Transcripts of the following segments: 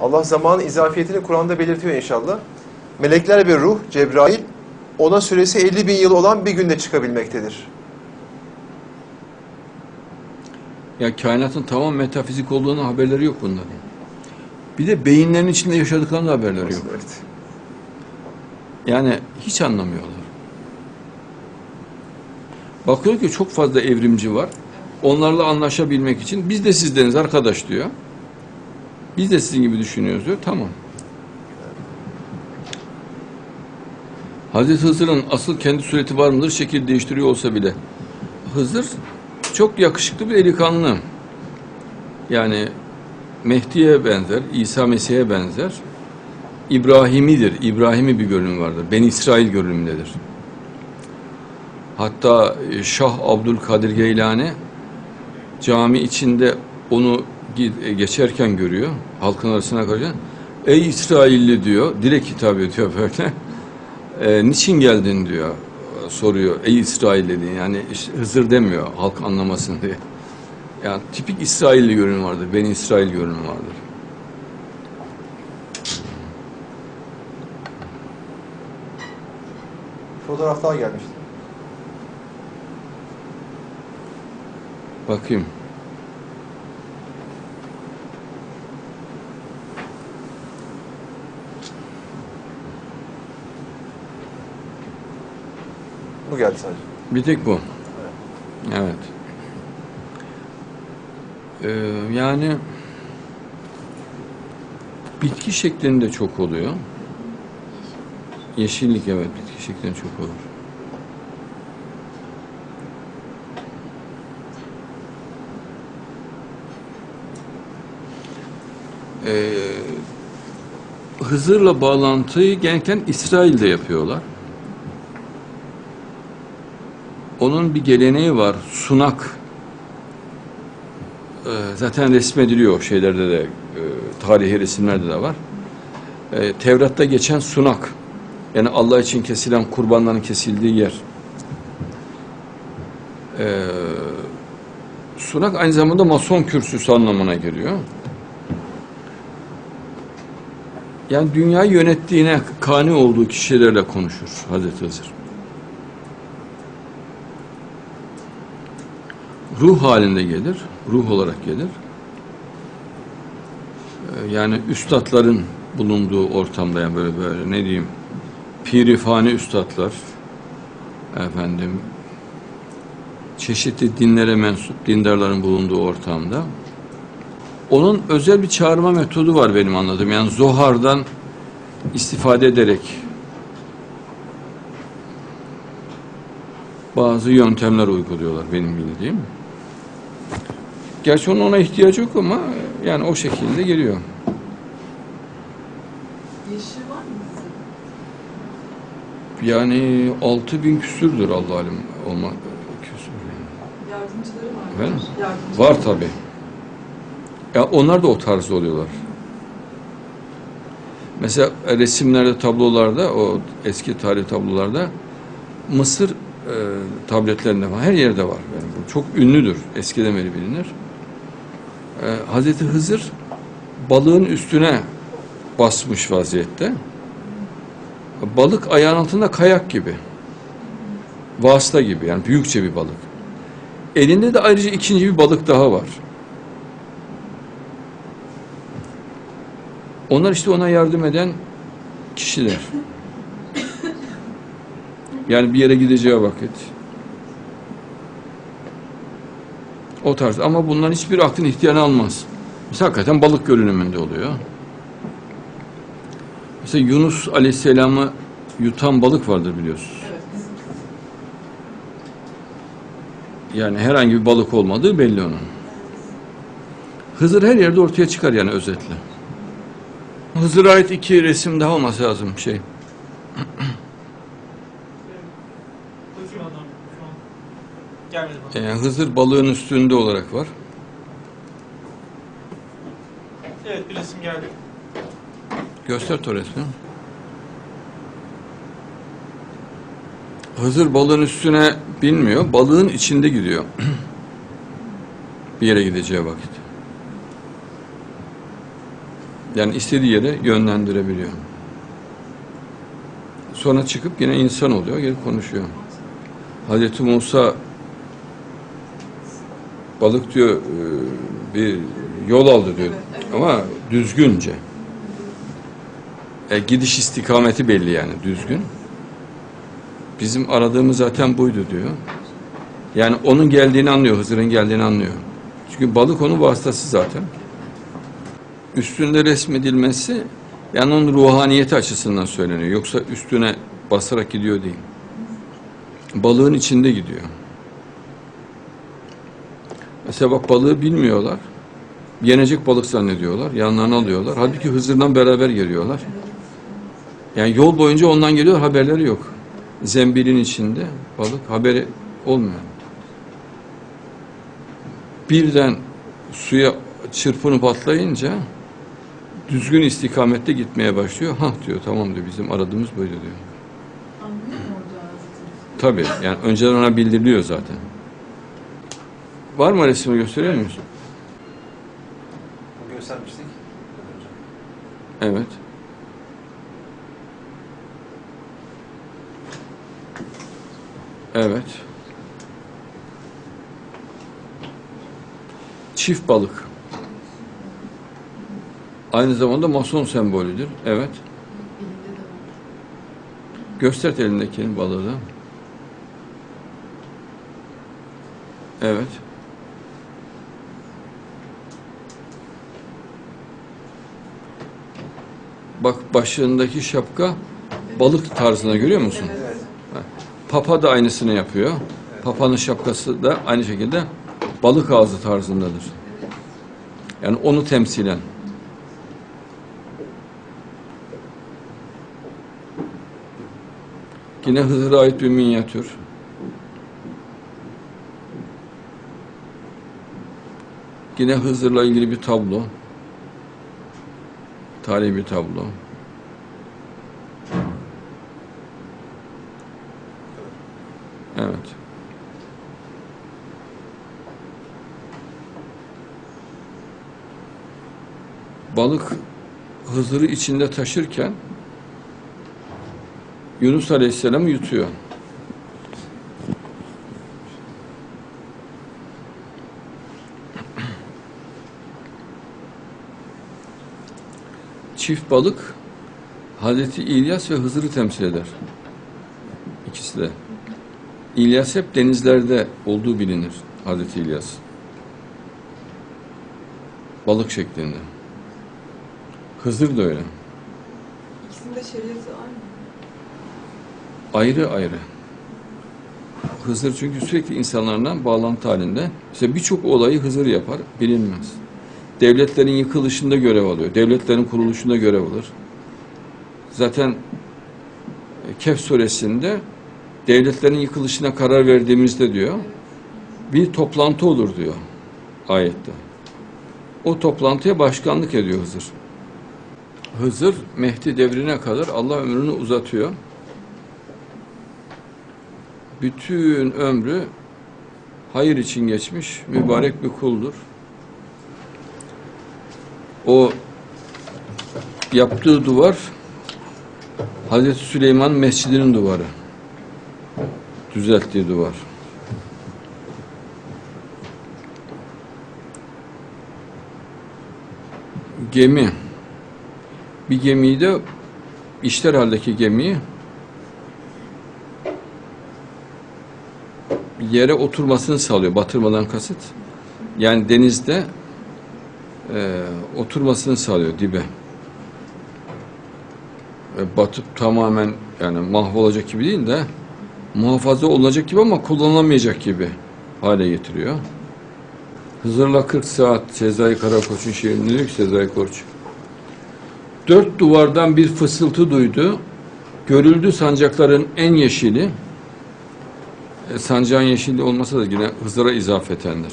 Allah zamanın izafiyetini Kur'an'da belirtiyor inşallah. Melekler ve ruh, Cebrail, ona süresi 50 bin yıl olan bir günde çıkabilmektedir. Ya kainatın tamam metafizik olduğunu haberleri yok bunların. Bir de beyinlerin içinde yaşadıklarının haberleri yok. Evet. Yani hiç anlamıyorlar. Bakıyor ki çok fazla evrimci var. Onlarla anlaşabilmek için biz de sizdeniz arkadaş diyor. Biz de sizin gibi düşünüyoruz diyor. Tamam. Hazreti Hızır'ın asıl kendi sureti var mıdır? Şekil değiştiriyor olsa bile. Hızır çok yakışıklı bir delikanlı. Yani Mehdi'ye benzer, İsa Mesih'e benzer. İbrahimidir. İbrahimi bir görünüm vardır. Ben İsrail görünümündedir. Hatta e, Şah Abdülkadir Geylani cami içinde onu geçerken görüyor. Halkın arasına karşı. Ey İsrailli diyor. Direkt hitap ediyor böyle. E, niçin geldin diyor. Soruyor. Ey İsrailli diye. Yani işte Hızır demiyor. Halk anlamasın diye. Yani tipik İsrailli görünüm vardır. Ben İsrail görünümü vardır. Fotoğraf daha gelmişti. Bakayım. Bu geldi sadece. Bir tek bu. Evet. Ee, yani bitki şeklinde çok oluyor. Yeşillik evet bitki şeklinde çok olur. Ee, Hızır'la bağlantıyı genellikle İsrail'de yapıyorlar. Onun bir geleneği var. Sunak. Ee, zaten resmediliyor şeylerde de, e, tarihi resimlerde de var. Ee, Tevrat'ta geçen sunak. Yani Allah için kesilen kurbanların kesildiği yer. Ee, sunak aynı zamanda mason kürsüsü anlamına geliyor. Yani dünyayı yönettiğine kani olduğu kişilerle konuşur Hazreti Hızır. Ruh halinde gelir, ruh olarak gelir. Ee, Yani üstadların bulunduğu ortamda yani böyle böyle ne diyeyim pirifani üstadlar efendim çeşitli dinlere mensup dindarların bulunduğu ortamda onun özel bir çağırma metodu var benim anladığım. Yani Zohar'dan istifade ederek bazı yöntemler uyguluyorlar benim bildiğim. Gerçi onun ona ihtiyacı yok ama yani o şekilde geliyor. Yaşı var mı? Yani altı bin küsürdür Allah alim olmak küsür. yani. Yardımcıları var mı? Efendim? Var tabi. Ya onlar da o tarzda oluyorlar. Mesela resimlerde, tablolarda, o eski tarih tablolarda Mısır e, tabletlerinde var. Her yerde var. Yani bu çok ünlüdür. Eskiden beri bilinir. E, Hazreti Hızır balığın üstüne basmış vaziyette. Balık ayağın altında kayak gibi. Vasıta gibi yani büyükçe bir balık. Elinde de ayrıca ikinci bir balık daha var. Onlar işte ona yardım eden kişiler. Yani bir yere gideceği vakit. O tarz. Ama bunların hiçbir aklın ihtiyarı almaz. Mesela hakikaten balık görünümünde oluyor. Mesela Yunus Aleyhisselam'ı yutan balık vardır biliyorsunuz. Yani herhangi bir balık olmadığı belli onun. Hızır her yerde ortaya çıkar yani özetle. Hızır'a ait iki resim daha olması lazım şey. Bakayım adam şu an. Ee, Hızır balığın üstünde olarak var. Evet bir resim geldi. Göster o resmi. Hızır balığın üstüne binmiyor, balığın içinde gidiyor. bir yere gideceği vakit. Yani istediği yere yönlendirebiliyor. Sonra çıkıp yine insan oluyor, geri konuşuyor. Hazreti Musa balık diyor e, bir yol aldı diyor ama düzgünce. E, gidiş istikameti belli yani düzgün. Bizim aradığımız zaten buydu diyor. Yani onun geldiğini anlıyor, Hızır'ın geldiğini anlıyor. Çünkü balık onun vasıtası zaten. Üstünde resmedilmesi yani onun ruhaniyeti açısından söyleniyor. Yoksa üstüne basarak gidiyor değil. Balığın içinde gidiyor. Mesela bak balığı bilmiyorlar. Yenecek balık zannediyorlar. Yanlarına alıyorlar. Halbuki Hızır'dan beraber geliyorlar. Yani yol boyunca ondan geliyor haberleri yok. Zembilin içinde balık haberi olmuyor. Birden suya çırpınıp atlayınca düzgün istikamette gitmeye başlıyor. Hah diyor tamam diyor bizim aradığımız buydu diyor. Tabii yani önceden ona bildiriliyor zaten. Var mı resmi gösteriyor muyuz? Göstermiştik. Evet. Evet. Çift balık. Aynı zamanda mason sembolüdür. Evet. Elinde de var. Göster elindekinin balığı da. Evet. Bak başındaki şapka balık tarzına görüyor musun? Evet. Papa da aynısını yapıyor. Papa'nın şapkası da aynı şekilde balık ağzı tarzındadır. Yani onu temsilen. Yine Hızır'a ait bir minyatür. Yine Hızır'la ilgili bir tablo. Tarihi bir tablo. Evet. Balık Hızır'ı içinde taşırken Yunus Aleyhisselam yutuyor. Çift balık Hazreti İlyas ve Hızır'ı temsil eder. İkisi de. İlyas hep denizlerde olduğu bilinir. Hazreti İlyas. Balık şeklinde. Hızır da öyle. İkisinde şeriatı aynı. Ayrı ayrı. Hızır çünkü sürekli insanlarla bağlantı halinde. İşte birçok olayı Hızır yapar, bilinmez. Devletlerin yıkılışında görev alıyor. Devletlerin kuruluşunda görev alır. Zaten e, Kehf suresinde devletlerin yıkılışına karar verdiğimizde diyor bir toplantı olur diyor ayette. O toplantıya başkanlık ediyor Hızır. Hızır Mehdi devrine kadar Allah ömrünü uzatıyor. Bütün ömrü hayır için geçmiş mübarek bir kuldur. O yaptığı duvar Hazreti Süleyman Mescidi'nin duvarı. Düzelttiği duvar. Gemi. Bir gemiyi de işler haldeki gemiyi yere oturmasını sağlıyor. Batırmadan kasıt. Yani denizde e, oturmasını sağlıyor dibe. E, batıp tamamen yani mahvolacak gibi değil de muhafaza olacak gibi ama kullanılamayacak gibi hale getiriyor. Hızır'la 40 saat Sezai Karakoç'un şiirinde diyor ki Sezai Koç. Dört duvardan bir fısıltı duydu. Görüldü sancakların en yeşili. E, sancağın yeşili olmasa da yine Hızır'a izafetendir.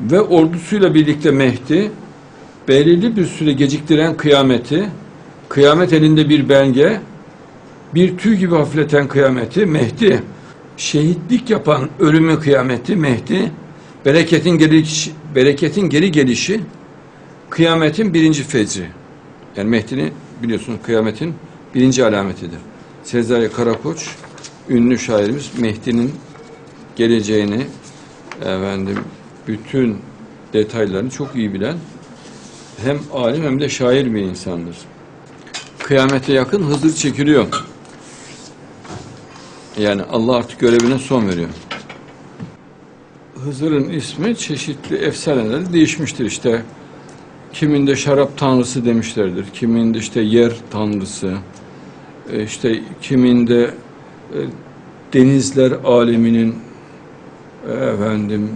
Ve ordusuyla birlikte Mehdi belirli bir süre geciktiren kıyameti, kıyamet elinde bir belge, bir tüy gibi hafifleten kıyameti Mehdi, şehitlik yapan ölümü kıyameti Mehdi, bereketin geri, bereketin geri gelişi, kıyametin birinci fecri. Yani Mehdi'nin biliyorsunuz kıyametin birinci alametidir. Sezai Karakoç, ünlü şairimiz Mehdi'nin geleceğini efendim bütün detaylarını çok iyi bilen hem alim hem de şair bir insandır. Kıyamete yakın Hızır çekiliyor. Yani Allah artık görevine son veriyor. Hızır'ın ismi çeşitli efsanelerde değişmiştir işte. Kiminde şarap tanrısı demişlerdir. Kiminde işte yer tanrısı. e, işte kiminde e, denizler aleminin e, efendim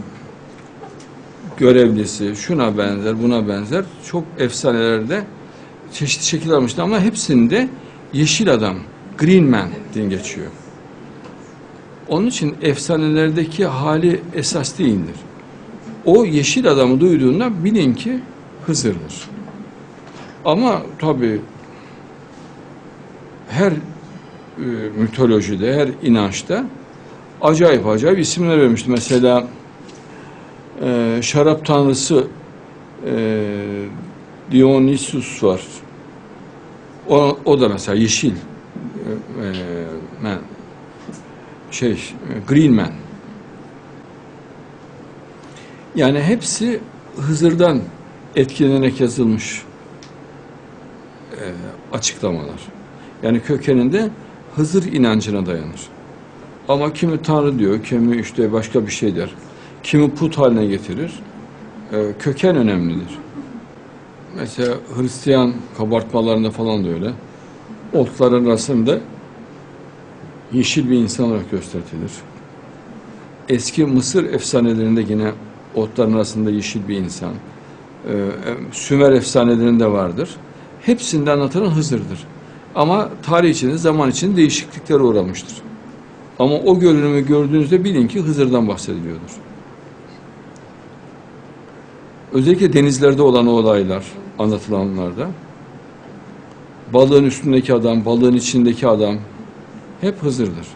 görevlisi, şuna benzer, buna benzer çok efsanelerde çeşitli şekil almıştı ama hepsinde yeşil adam, green man diye geçiyor. Onun için efsanelerdeki hali esas değildir. O yeşil adamı duyduğunda bilin ki Hızır'dır. Ama tabi her e, mitolojide, her inançta acayip acayip isimler vermişti. Mesela e, şarap tanrısı e, Dionysus var. O, o da mesela yeşil e, e, man, şey e, Green Man. Yani hepsi Hızır'dan etkilenerek yazılmış e, açıklamalar. Yani kökeninde Hızır inancına dayanır. Ama kimi Tanrı diyor, kimi işte başka bir şey der. Kimi put haline getirir. E, köken önemlidir. Mesela Hristiyan kabartmalarında falan da öyle. Otların arasında yeşil bir insan olarak gösterilir. Eski Mısır efsanelerinde yine otların arasında yeşil bir insan. Ee, Sümer efsanelerinde vardır. Hepsinde anlatılan Hızır'dır. Ama tarih içinde, zaman içinde değişikliklere uğramıştır. Ama o görünümü gördüğünüzde bilin ki Hızır'dan bahsediliyordur. Özellikle denizlerde olan olaylar anlatılanlarda balığın üstündeki adam, balığın içindeki adam hep Hızır'dır.